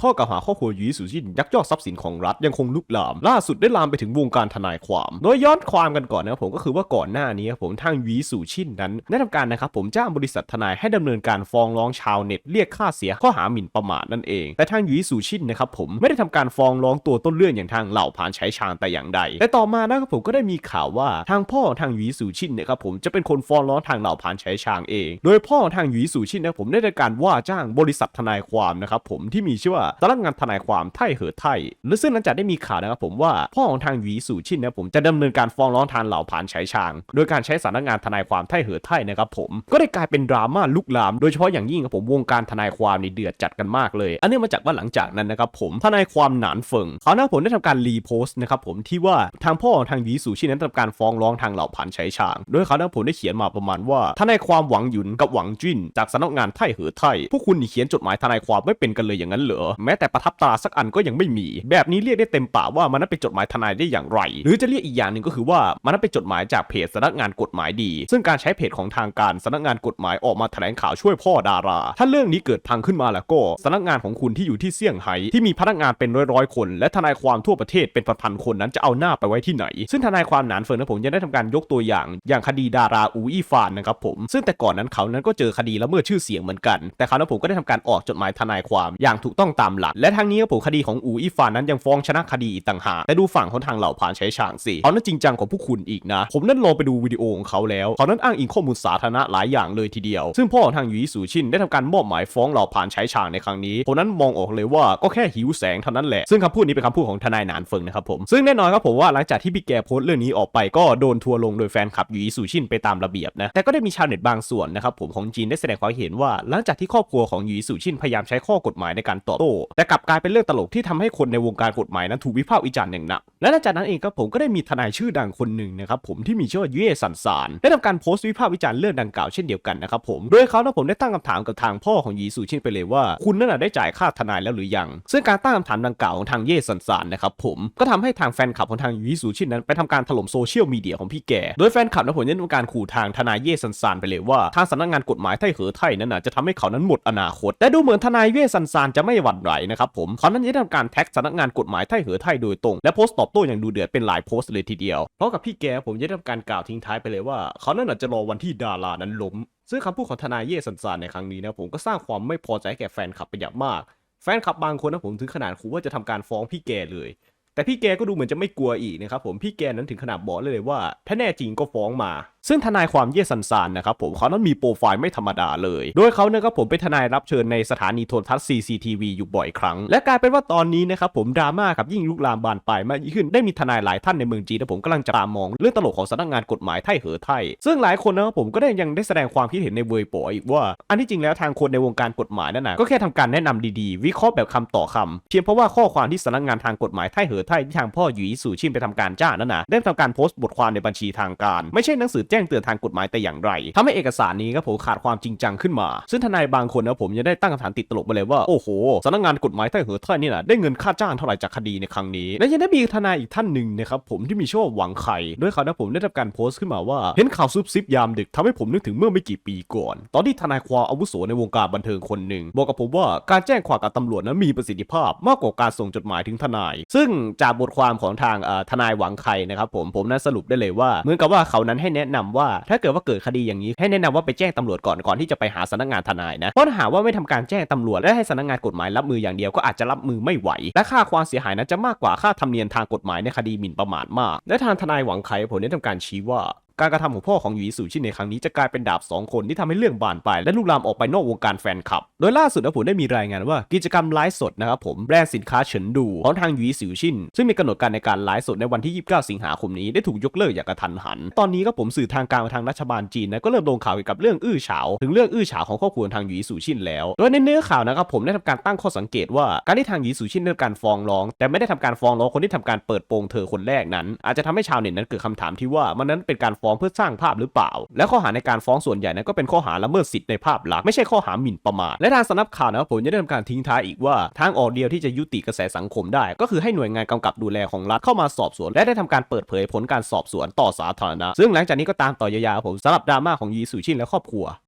ข้อกล่าวหาครอบครัวหยีสุชินยักยอกทรัพย์สินของรัฐยังคงลุกลาม ล่าสุดได้ลามไปถึงวงการทนายความ โดยย้อนความกันก่อนนะครับผมก็คือว่าก่อนหน้านี้ครับผมทางหยีสุชินนั้นได้ทำการนะครับผมจ้างบริษัททนายให้ดำเนินการฟ้องร้องชาวเน็ตเรียกค่าเสียข้อหาหมิ่นประมาทนั่นเอง แต่ทางหยีสุชินนะครับผมไม่ได้ทำการฟ้องร้องตัวต้นเรื่องอย่างทางเหล่าผานใช้ชางแต่อย่างใด แต่ต่อมานะครับผมก็ได้มีข่าวว่าทางพ่อของทางหยีสุชินเนี่ยครับผมจะเป็นคนฟ้องร้องทางเหล่าผานใช้ชางเอง โดยพ่อของทางหยีสุชินนะผมได้ทำการว่าจ้างบริษัททนายความนะครับผมที่มีชื่อว่าสำนักงานทนายความไทเหอไทยและซึ่งหลังจากได้มีข่าวนะครับผมว่าพ่อของทางหยีสุชินนะครับผมจะดำเนินการฟ้องร้องทางเหล่าผานใช้ชาง โดยการใช้สำนักงานทนายความไทเหอไทนะครับผมก็ได้กลายเป็นดราม่าลุกลาม โดยเฉพาะอย่างยิ่งครับผมวงการทนายความนี่เดือดจัดกันมากเลย อันเนื่องมาจากว่าหลังจากนั้นนะครับผมทนายความหนานเฟิงเขาหน้าผมได้ทำการรีโพสต์นะครับผมที่ว่าทางพ่อของทางหยีสุชินนั้นทำการฟ้องร้องทางเหล่าผานใช้ชาง โดยเขาหน้าผมได้เขียนมาประมาณว่าทนายความหวังหยุนกับหวังจิ้นจากสำนักงานไทเหอไทพวกคุณเขียนจดหมายทนายความไม่เป็นกันเลยอย่างนั้นเหรอแม้แต่ประทับตราสักอันก็ยังไม่มี แบบนี้เรียกได้เต็มปากว่ามันนั้นเป็นจดหมายทนายได้อย่างไร หรือจะเรียกอีกอย่างหนึ่งก็คือว่ามันนั้นเป็นจดหมายจากเพจสำนักงานกฎหมายดี ซึ่งการใช้เพจของทางการสำนักงานกฎหมายออกมาแถลงข่าวช่วยพ่อดารา ถ้าเรื่องนี้เกิดพังขึ้นมาแล้วก็สำนักงานของคุณที่อยู่ที่เซี่ยงไฮ้ที่มีพนักงานเป็นร้อยๆคน และทนายความทั่วประเทศเป็นพันๆคนนั้นจะเอาหน้าไปไว้ที่ไหน ซึ่งทนายความหนานเฟิงนะผมยังได้ทำการยกตัวอย่าง อย่างคดีดาราอูอี้ฟานนะครับผมซึ่งแต่ก่อนนั้นเขานั้นก็เจอคดีละเมิดชื่อเสียงเหมือนกัน แต่เขานั้นผมก็ได้ทำการออกจดหมายทนายความอย่างถูกต้องตามหลักและทางนี้ครับผมคดีของอูอี้ฟานนั้นยังฟ้องชนะคดีอีกต่างหากแต่ดูฝั่งของทางเหล่าผ่านใช้ฉางสิเขานั้นจริงจังของผู้คุณอีกนะ ผมนั้นลองไปดูวิดีโอของเขาแล้ว เขานั้นอ้างอิงข้อมูลสาธารณะหลายอย่างเลยทีเดียว ซึ่งพ่อของทางหยีสูชินได้ทำการมอบหมายฟ้องเหล่าผ่านใช้ฉางในครั้งนี้ผมนั้นมองออกเลยว่าก็แค่หิวแสงเท่านั้นแหละซึ่งคำพูดนี้เป็นคำพูดของทนายหนานเฟิงนะครับผมซึ่งแน่นอนครับผมว่าหลังจากที่พี่แกโพสต์เรื่องนี้ออกไปก็โดนทัวร์ลงโดยแฟนคลับหยีสูชินไปตามระเบียบนะแต่ก็ได้มีชาวเน็ตบางส่วนนะครับผมของจีนได้แสดงความเห็นว่าหลังจากที่ครอบครัวของหยีสูชินพยายามใช้ข้อกฎหมายในการตอบโต้แต่กลับกลายเป็นเรื่องตลกที่ทำให้คนในวงการกฎหมายนั้นถูกวิพากษ์วิจารณ์อย่างหนัก และหลังจากนั้นเองครับผมก็ได้มีทนายชื่อดังคนหนึ่งนะครับผมที่มีชื่อว่าเย่สันซานได้ทำการโพสต์วิพากษ์วิจารณ์เรื่องดังกล่าวเช่นเดียวกันนะครับผมโดยเขานะผมได้ตั้งคำถามกับทางพ่อของยีสูชินไปเลยว่า คุณนั่นนะได้จ่ายค่าทนายแล้วหรือยัง ซึ่งการตั้งคำถามดังกล่าวของทางเย่สันซานนะครับผมก็ทำให้ทางแฟนคลับของทางยีสูชินนั้นไปทำการถล่มโซเชียลมีเดียของพี่แกโดยแฟนคลับนะผมได้ทำการขู่ทางทนายเย่สันซานไปเลยว่าทางสำนักงานกฎหมายไทเหอไทยนั้นนะจะทำให้เขานั้นหมดอนาคต แต่ดูเหมือนทนายเย่สันซานจะไม่หวั่นไหวนะครับผมเขานั้นได้ทำการแท็กสำนักงานกฎหมายไทเหอไทยโดยตรง และโพสต์ตอบโต้อย่างดูเดือดเป็นหลายโพสต์เลยทีเดียวเพราะกับพี่แกผมจะได้ทำการกล่าวทิ้งท้ายไปเลยว่าเขานั้นอาจจะรอวันที่ดารานั้นล้ม ซึ่งคำพูดของทนายเย่สันซานในครั้งนี้นะผมก็สร้างความไม่พอใจแก่แฟนคลับเป็นอย่างมาก แฟนคลับบางคนนะผมถึงขนาดขู่ว่าจะทำการฟ้องพี่แกเลยแต่พี่แกก็ดูเหมือนจะไม่กลัวอีกนะครับผมพี่แกนั้นถึงขนาดบอกเลยว่า ถ้าแน่จริงก็ฟ้องมาซึ่งทนายความเย่สันซานนะครับผมเขานั้นมีโปรไฟล์ไม่ธรรมดาเลย โดยเขาเนะครับผมเป็นทนายรับเชิญในสถานีโทรทัศน์ CCTV อยู่บ่อยครั้ง และกลายเป็นว่าตอนนี้นะครับผมดราม่ากับยิ่งลุกลามบานปลายมากยิ่งขึ้นได้มีทนายหลายท่านในเมืองจีนนะผมกำลังจะตามมองเรื่องตลกของสำนักงานกฎหมายไทเหอไทยซึ่งหลายคนนะครับผมก็ได้ยังได้แสดงความคิดเห็นในเวยป๋ออีกว่า อันที่จริงแล้วทางคนในวงการกฎหมายนั่นนะก็แค่ทำการแนะนำดีๆ วิเคราะห์แบบคำต่อคำเพียงเพราะว่าข้อความที่สำนักงานทางกฎหมายไทเหอไทที่ทางพ่อหยีสู่ชินไปทำการจ้านั่นนะได้ทำการโพสต์บทความในบัญชีทางการ ไม่ใช่หนังสือแจ้งเตือนทางกฎหมายแต่อย่างไรทำให้เอกสารนี้ครับผมขาดความจริงจังขึ้นมา ซึ่งทนายบางคนนะผมยังได้ตั้งคำถามติดตลกมาเลยว่าโอ้โหสำนักงานกฎหมายไทเหอไทยนี่นะได้เงินค่าจ้างเท่าไหร่จากคดีในครั้งนี้และยังได้มีทนายอีกท่านหนึ่งนะครับผมที่มีชื่อว่าหวังไข่โดยเขานะผมได้ทำการโพสต์ขึ้นมาว่าเห็นข่าวซุบซิบยามดึกทำให้ผมนึกถึงเมื่อไม่กี่ปีก่อน ตอนที่ทนายความอาวุโสในวงการบันเทิงคนหนึ่งบอกกับผมว่าการแจ้งความกับตำรวจนั้นมีประสิทธิภาพมากกว่าการส่งจดหมายถึงทนาย ซึ่งจากบทความของทางทนายหวังไข่นะครับผมผมนั้นสรุปได้เลยว่าเหมือนกับว่าเขานั้นให้แนะนำว่าถ้าเกิดว่าเกิดคดีอย่างนี้ให้แนะนำว่าไปแจ้งตำรวจก่อนก่อนที่จะไปหาสำนักงานทนายนะเพราะถ้าหากว่าไม่ทำการแจ้งตำรวจและให้สำนักงานกฎหมายรับมืออย่างเดียวก็อาจจะรับมือไม่ไหว และค่าความเสียหายนั้นจะมากกว่าค่าธรรมเนียมทางกฎหมายในคดีหมิ่นประมาทมาก และทางทนายหวังไข่ผมได้ทำการชี้ว่า การกระทำของพ่อของหยีสู่ชินในครั้งนี้จะกลายเป็นดาบสองคนที่ทำให้เรื่องบานปลายและลุกลามออกไปนอกวงการแฟนคลับ โดยล่าสุดนะผมได้มีรายงานว่ากิจกรรมไลฟ์สดนะครับผมแบรนด์สินค้าเฉินดูของทางหยีสู่ชินซึ่งมีกำหนดการในการไลฟ์สดในวันที่ 29 สิงหาคมนี้ได้ถูกยกเลิกอย่างกระทันหัน ตอนนี้ก็ผมสื่อทางการทางรัฐบาลจีนนะก็เริ่มลงข่าวเกี่ยวกับเรื่องอื้อฉาวถึงเรื่องอื้อฉาวของครอบครัวทางหยีสู่ชินแล้ว โดยในเนื้อข่าวนะครับผมได้ทำการตั้งข้อสังเกตว่าการที่ทางหยีสู่ชินได้ทำการฟ้องร้อง แต่ไม่ได้ทำการฟ้องร้องคนที่ทำการเปิดโปงเธอคนแรกนั้น อาจจะทำให้ชาวเน็ตนั้นเกิดคำถามที่ว่ามันนั้นเป็นการฟองเพื่อสร้างภาพหรือเปล่า และข้อหาในการฟ้องส่วนใหญ่นั้นก็เป็นข้อหาละเมิดสิทธิในภาพลักษณ์ไม่ใช่ข้อหาหมิ่นประมาทและทางสำนักข่าวนะครับผมยังได้ทำการทิ้งท้ายอีกว่าทางออกเดียวที่จะยุติกระแสสังคมได้ ก็คือให้หน่วยงานกำกับดูแลของรัฐเข้ามาสอบสวน และได้ทำการเปิดเผยผลการสอบสวนต่อสาธารณะซึ่งหลังจากนี้ก็ตามต่อยาวๆผมสำหรับดราม่าของยีสุชินและครอบครัว